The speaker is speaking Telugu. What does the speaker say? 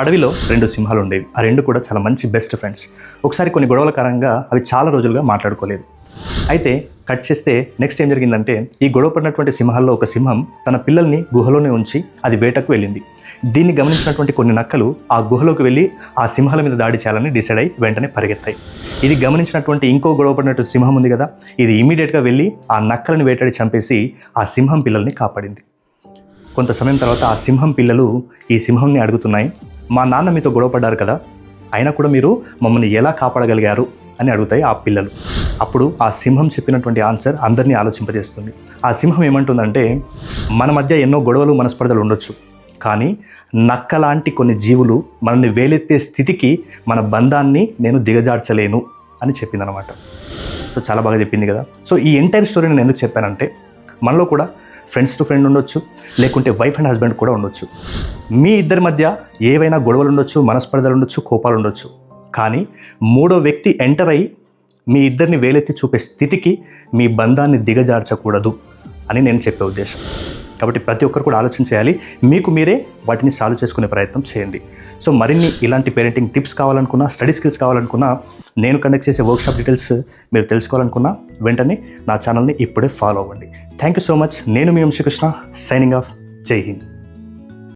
అడవిలో రెండు సింహాలు ఉండేవి. ఆ రెండు కూడా చాలా మంచి బెస్ట్ ఫ్రెండ్స్ ఒకసారి కొన్ని గొడవల కారణంగా అవి చాలా రోజులుగా మాట్లాడుకోలేదు. అయితే కట్ చేస్తే నెక్స్ట్ ఏం జరిగిందంటే ఈ గొడవ పడినటువంటి సింహాల్లో ఒక సింహం తన పిల్లల్ని గుహలోనే ఉంచి అది వేటకు వెళ్ళింది. దీన్ని గమనించినటువంటి కొన్ని నక్కలు ఆ గుహలోకి వెళ్ళి ఆ సింహాల మీద దాడి చేయాలని డిసైడ్ అయి వెంటనే పరిగెత్తాయి. ఇది గమనించినటువంటి ఇంకో గొడవ పడినటువంటి సింహం ఉంది కదా ఇది ఇమీడియట్గా వెళ్ళి ఆ నక్కలను వేటాడి చంపేసి ఆ సింహం పిల్లల్ని కాపాడింది. కొంత సమయం తర్వాత ఆ సింహం పిల్లలు ఈ సింహంని అడుగుతున్నాయి మా నాన్న మీతో గొడవపడ్డారు కదా అయినా కూడా మీరు మమ్మల్ని ఎలా కాపాడగలిగారు అని అడుగుతాయి ఆ పిల్లలు. అప్పుడు ఆ సింహం చెప్పినటువంటి ఆన్సర్ అందరినీ ఆలోచింపజేస్తుంది. ఆ సింహం ఏమంటుందంటే మన మధ్య ఎన్నో గొడవలు మనస్పర్ధలు ఉండొచ్చు కానీ నక్క లాంటి కొన్ని జీవులు మనల్ని వేలెత్తే స్థితికి మన బంధాన్ని నేను దిగజార్చలేను అని చెప్పిందనమాట సో చాలా బాగా చెప్పింది కదా. సో ఈ ఎంటైర్ స్టోరీ నేను ఎందుకు చెప్పానంటే మనలో కూడా ఫ్రెండ్స్ టు ఫ్రెండ్ ఉండొచ్చు లేకుంటే వైఫ్ అండ్ హస్బెండ్ కూడా ఉండొచ్చు. మీ ఇద్దరి మధ్య ఏవైనా గొడవలు ఉండొచ్చు మనస్పర్ధలు ఉండొచ్చు కోపాలు ఉండొచ్చు. కానీ మూడో వ్యక్తి ఎంటర్ అయ్యి మీ ఇద్దరిని వేలెత్తి చూపే స్థితికి మీ బంధాన్ని దిగజార్చకూడదు అని నేను చెప్పే ఉద్దేశం. కాబట్టి ప్రతి ఒక్కరు కూడా ఆలోచన చేయాలి. మీకు మీరే వాటిని సాల్వ్ చేసుకునే ప్రయత్నం చేయండి. సో మరిన్ని ఇలాంటి పేరెంటింగ్ టిప్స్ కావాలనుకున్నా స్టడీ స్కిల్స్ కావాలనుకున్నా నేను కండక్ట్ చేసే వర్క్షాప్ డీటెయిల్స్ మీరు తెలుసుకోవాలనుకున్నా వెంటనే నా ఛానల్ని ఇప్పుడే ఫాలో అవ్వండి. థ్యాంక్ యూ సో మచ్ నేను మీ వంశీకృష్ణ సైనింగ్ ఆఫ్ జై హింద్.